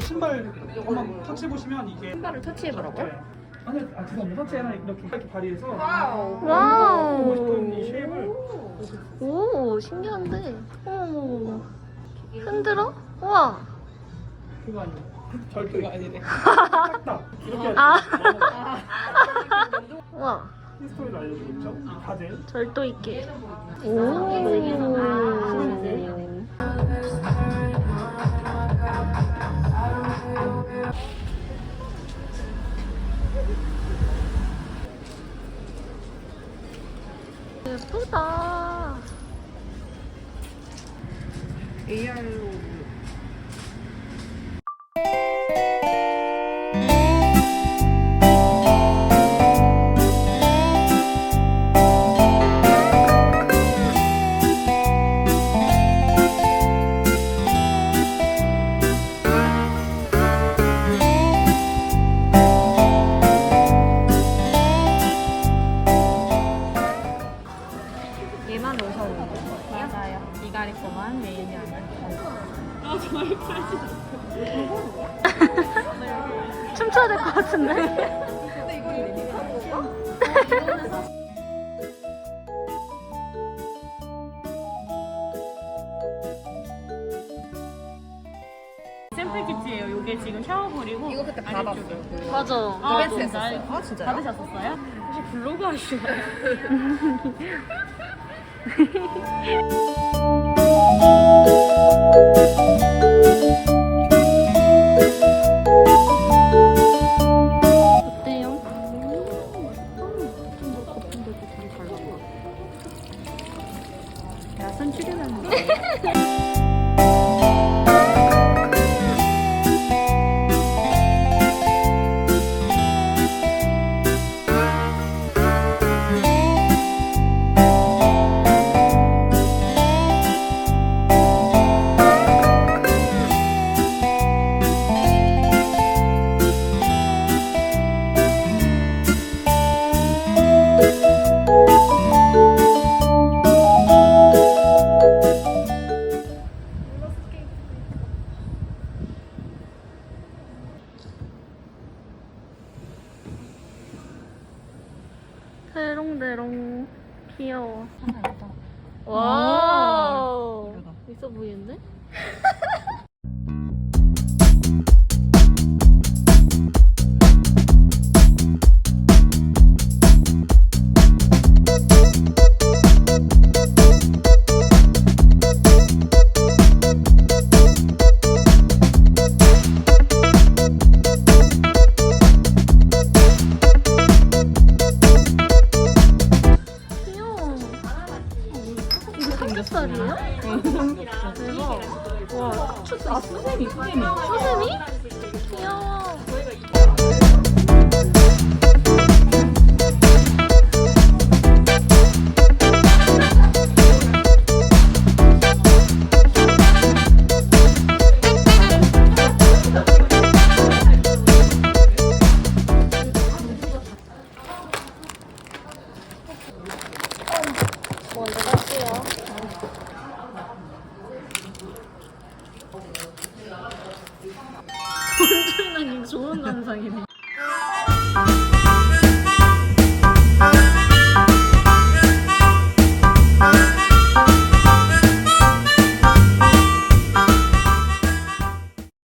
신발 한번 터치 보시면 이게 신발을 터치해버려. 네. 아, 이렇게 발이에서 와우. 와우. 오, 신기한데. 오. 흔들어? 우와. 그거 아니에요 절대 아니네. 딱딱 이렇게 해야지. 아. 우와. 히스토리를 알려주고 있죠. 이 가젤. 절도 있게. 오. 예쁘다. AR로 거만 메인이 아니라. 아, 저희까지. 춤춰야 될 것 같은데? 근데 이거 리딩 하는 건가? 샘플 키트예요. 요게 지금 샤워볼이고 이거 그때 받았어 그 맞아. 아, 이벤트 진짜요? 했었어 아 진짜요? 받으셨었어요? 혹시 블로그 하시나요? 어때요? 야선 출연하는 거. 대롱대롱 귀여워. 와우. 있어 보이는데? 살이에요? 대박. 와, 추, 아, 수세미, 수세미. 수세미? 귀여워. 엄청나게 좋은 감상이네.